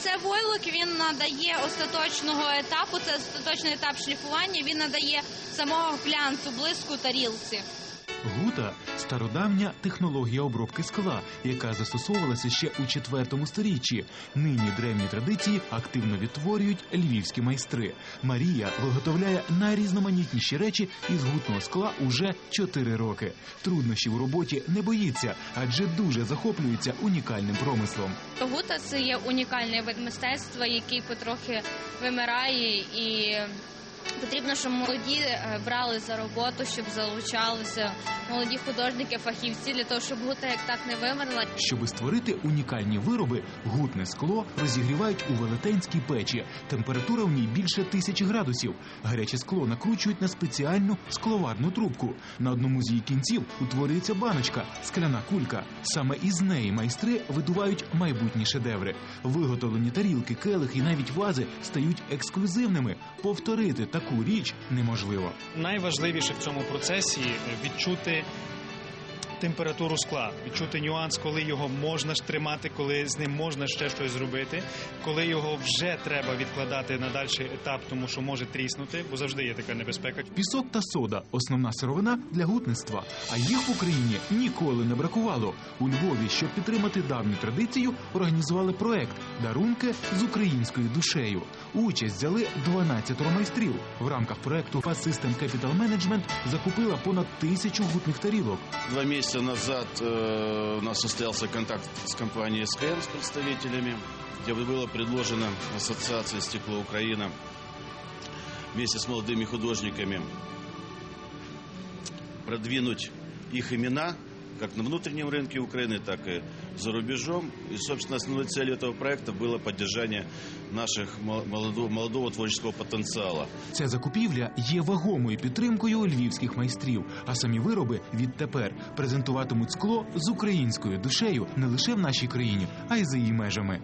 Це войлок він надає остаточного етапу. Це остаточний етап шліфування. Він надає самого глянцу, блиску тарілці. Гута стародавня технологія обробки скла, яка застосовувалася ще у четвертому сторіччі. Нині древні традиції активно відтворюють львівські майстри. Марія виготовляє найрізноманітніші речі із гутного скла уже 4 роки. Труднощів у роботі не боїться, адже дуже захоплюється унікальним промислом. Гута це є унікальний вид мистецтва, який потрохи вимирає і. Потрібно, щоб молоді е, брали за роботу, щоб залучалися молоді художники, фахівці для того, щоб гута як так не вимерла. Щоби створити унікальні вироби, гутне скло розігрівають у велетенській печі. Температура в ній більше тисячі градусів. Гаряче скло накручують на спеціальну скловарну трубку. На одному з її кінців утворюється баночка, скляна кулька. Саме із неї майстри видувають майбутні шедеври. Виготовлені тарілки, келих і навіть вази стають ексклюзивними. Повторити таку річ неможливо. Найважливіше в цьому процесі відчути температуру скла, відчути нюанс, коли його можна ж тримати, коли з ним можна ще щось зробити, коли його вже треба відкладати на дальший етап, тому що може тріснути, бо завжди є така небезпека. Пісок та сода основна сировина для гутництва. А їх в Україні ніколи не бракувало. У Львові, щоб підтримати давню традицію, організували проект Дарунки з українською душею. Участь взяли 12 майстрів. В рамках проекту Fast System Capital Management закупила понад тисячу гутних тарілок. Два месяца назад э, у нас состоялся контакт с компанией СКМ, с представителями, где было предложено Ассоциации «Стекло Украина» вместе с молодыми художниками продвинуть их имена как на внутреннем рынке Украины, так и за рубежом. И, собственно, основной целью этого проекта было поддержание наших молодого, молодого творческого потенциала. Ця закупівля є вагомою підтримкою львівських майстрів, а самі вироби відтепер презентуватимуть скло з українською душею не лише в нашій країні, а й за її межами.